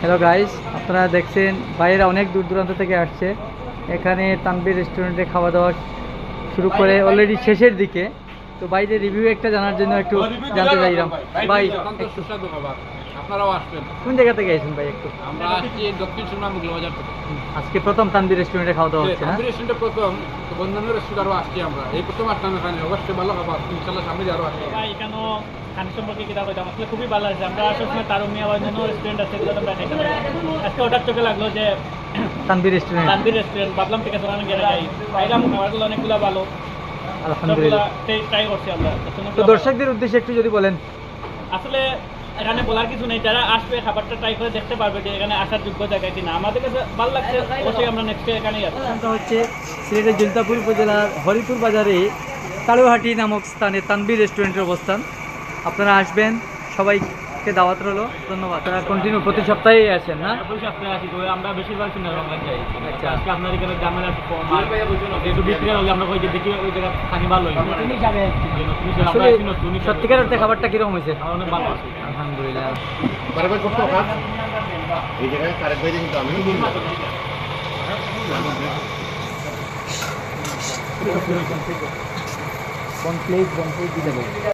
Hello guys আপনারা দেখছেন বাইরে অনেক দূর দূরান্ত থেকে আসছে। এখানে তানবির রেস্টুরেন্টে খাওয়া দাওয়া শুরু করে অলরেডি শেষের দিকে। তো বাইরে রিভিউ একটা জানার জন্য একটু জানতে চাইলাম। বাই একটু সুস্বাদু খাবার। আপনারাও আসবেন। কোন জায়গা থেকে ভাই একটু? আমরা আসছি দক্ষিণ বাজার থেকে। আজকে প্রথম তানবীর রেস্টুরেন্টে খাওয়া দাওয়া হচ্ছে রেস্টুরেন্টে প্রথম তো বন্ধনের রেস্টুরেন্ট আরও আসছি আমরা। এই প্রথম আসলাম এখানে অবশ্যই ভালো খাবার ইনশাল্লাহ সামনে আসছি ভাই এখানেও খান সম্পর্কে আসলে খুবই ভালো আছে আমরা সবসময় তারু মিয়া বা অন্যান্য রেস্টুরেন্ট আছে এগুলো আমরা আজকে ওটার চোখে লাগল যে তানবীর রেস্টুরেন্ট তানবির রেস্টুরেন্ট ভাবলাম ঠিক আছে ওখানে গেলে যাই। খাইলাম খাবারগুলো অনেকগুলো ভালো। আলহামদুলিল্লাহ। ট্রাই করছি আমরা। তো দর্শকদের উদ্দেশ্যে একটু যদি বলেন। আসলে এখানে বলার কিছু নেই, যারা আসবে, খাবারটা ট্রাই করে দেখতে পারবে যে এখানে আসার যোগ্য জায়গা কিনা। আমাদের কাছে ভালো লাগছে, অবশ্যই আমরা নেক্সট এখানেই আসব। হচ্ছে সিলেটের জুলতাপুর উপজেলার হরিপুর বাজারে তালুহাটি নামক স্থানে তানবি রেস্টুরেন্টের অবস্থান। আপনারা আসবেন সবাইকে দাওয়াত রইল। ধন্যবাদ। তারা কন্টিনিউ প্রতি সপ্তাহেই আসেন না? প্রতি সপ্তাহে আসি তো আমরা বেশিরভাগ সিনেমা বাংলা যাই আচ্ছা। আজকে আপনার এখানে দামের একটু কম আর একটু বিক্রি হলে আমরা কই যে দেখি ওই জায়গা থাকি ভালো আসলে সত্যিকার অর্থে খাবারটা কীরকম হয়েছে? অনেক ভালো আছে। আলহামদুলিল্লাহ। বারবার করতে হবে। এই জায়গায় বাইরে কিন্তু দেবো